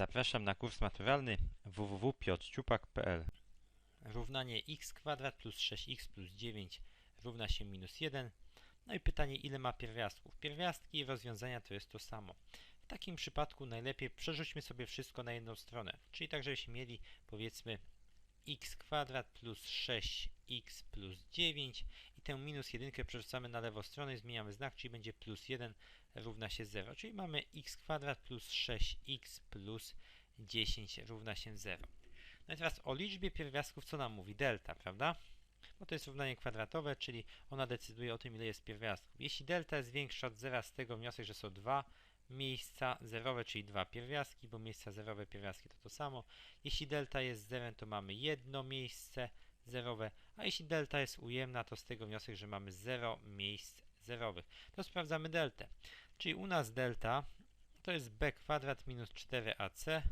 Zapraszam na kurs maturalny www.piotrciupak.pl Równanie x kwadrat plus 6x plus 9 równa się minus 1. No i pytanie, ile ma pierwiastków? Pierwiastki i rozwiązania to jest to samo. W takim przypadku najlepiej przerzućmy sobie wszystko na jedną stronę. Czyli tak, żebyśmy mieli powiedzmy x kwadrat plus 6x plus 9 i tę minus 1 przerzucamy na lewą stronę i zmieniamy znak, czyli będzie plus 1 równa się 0. Czyli mamy x kwadrat plus 6x plus 10 równa się 0. No i teraz o liczbie pierwiastków co nam mówi? Delta, prawda? Bo to jest równanie kwadratowe, czyli ona decyduje o tym, ile jest pierwiastków. Jeśli delta jest większa od 0, z tego wniosek, że są dwa miejsca zerowe, czyli dwa pierwiastki, bo miejsca zerowe, pierwiastki to to samo. Jeśli delta jest zerem, to mamy jedno miejsce zerowe, a jeśli delta jest ujemna, to z tego wniosek, że mamy 0 miejsc zerowych. To sprawdzamy deltę. Czyli u nas delta to jest b kwadrat minus 4ac.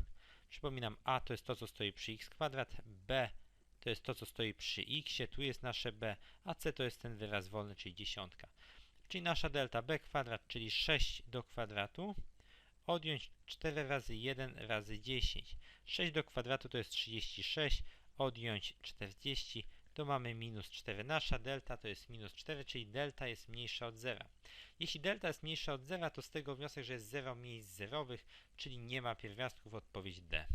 Przypominam, a to jest to, co stoi przy x kwadrat, b to jest to, co stoi przy x, tu jest nasze b, a c to jest ten wyraz wolny, czyli dziesiątka. Czyli nasza delta b kwadrat, czyli 6 do kwadratu, odjąć 4 razy 1 razy 10. 6 do kwadratu to jest 36, odjąć 40, to mamy minus 4. Nasza delta to jest minus 4, czyli delta jest mniejsza od 0. Jeśli delta jest mniejsza od 0, to z tego wniosek, że jest 0 miejsc zerowych, czyli nie ma pierwiastków, odpowiedź D.